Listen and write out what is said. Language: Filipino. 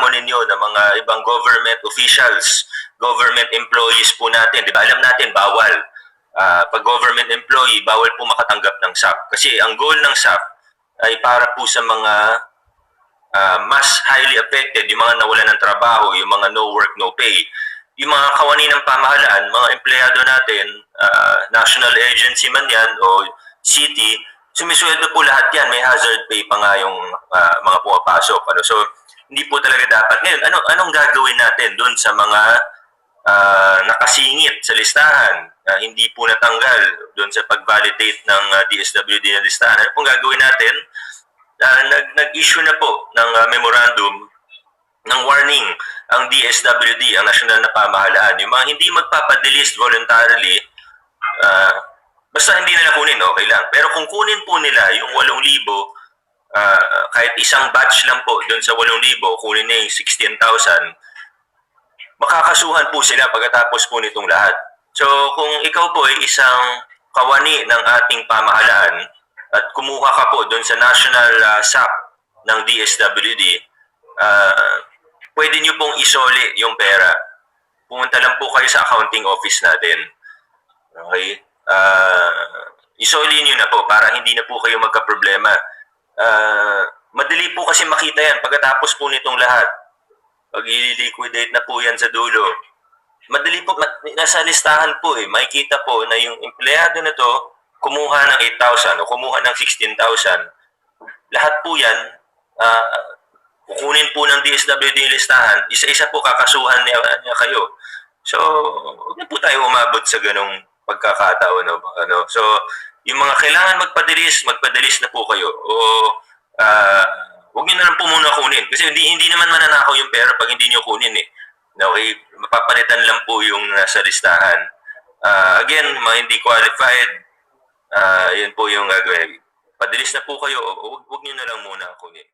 mo ninyo ng mga ibang government officials, government employees po natin. Di ba? Alam natin, bawal. Ah, pag government employee, bawal po makatanggap ng SAP. Kasi ang goal ng SAP ay para po sa mga ah, mas highly affected, yung mga nawalan ng trabaho, yung mga no work, no pay. Yung mga kawani ng pamahalaan, mga empleyado natin, ah, national agency man yan o city, sumisweldo po lahat yan. May hazard pay pa nga yung ah, mga pumapasok. Ano? So, hindi po talaga dapat. Ngayon, ano, anong gagawin natin doon sa mga ah, nakasingit sa listahan, ah, hindi po natanggal doon sa pag-validate ng ah, DSWD na listahan. Ano pong gagawin natin? Ah, nag, nag-issue na po ng ah, memorandum ng warning ang DSWD, ang national na pamahalaan. Yung mga hindi magpapadelist voluntarily, ah, basta hindi nila kunin, okay lang. Pero kung kunin po nila yung 8,000, ah, kahit isang batch lang po doon sa 8,000, kunin na yung 16,000, makakasuhan po sila pagkatapos po nitong lahat. So, kung ikaw po ay isang kawani ng ating pamahalaan at kumuha ka po doon sa national uh, SAP ng DSWD, ah, pwede nyo pong isoli yung pera. Pumunta lang po kayo sa accounting office natin. Okay? Ah, isoli nyo na po para hindi na po kayo magka-problema. Ah, madali po kasi makita yan pagkatapos po nitong lahat pag i-liquidate na po yan sa dulo, madali po, nasa listahan po eh, makikita po na yung empleyado na to, kumuha ng 8,000 o kumuha ng 16,000. Lahat po yan, ah, kukunin po ng DSWD yung listahan, isa-isa po kakasuhan niya, niya kayo. So, huwag na po tayo umabot sa ganong pagkakataon. No? Ano? So, yung mga kailangan magpadilis, magpadilis na po kayo. O, ah, huwag nyo na lang po muna kunin. Kasi hindi, hindi naman mananakaw yung pera pag hindi nyo kunin eh. Okay, mapapalitan lang po yung nasa listahan. Ah, again, mga hindi qualified, ah, yun po yung gagawin. Padilis na po kayo, huwag, huwag nyo na lang muna kunin.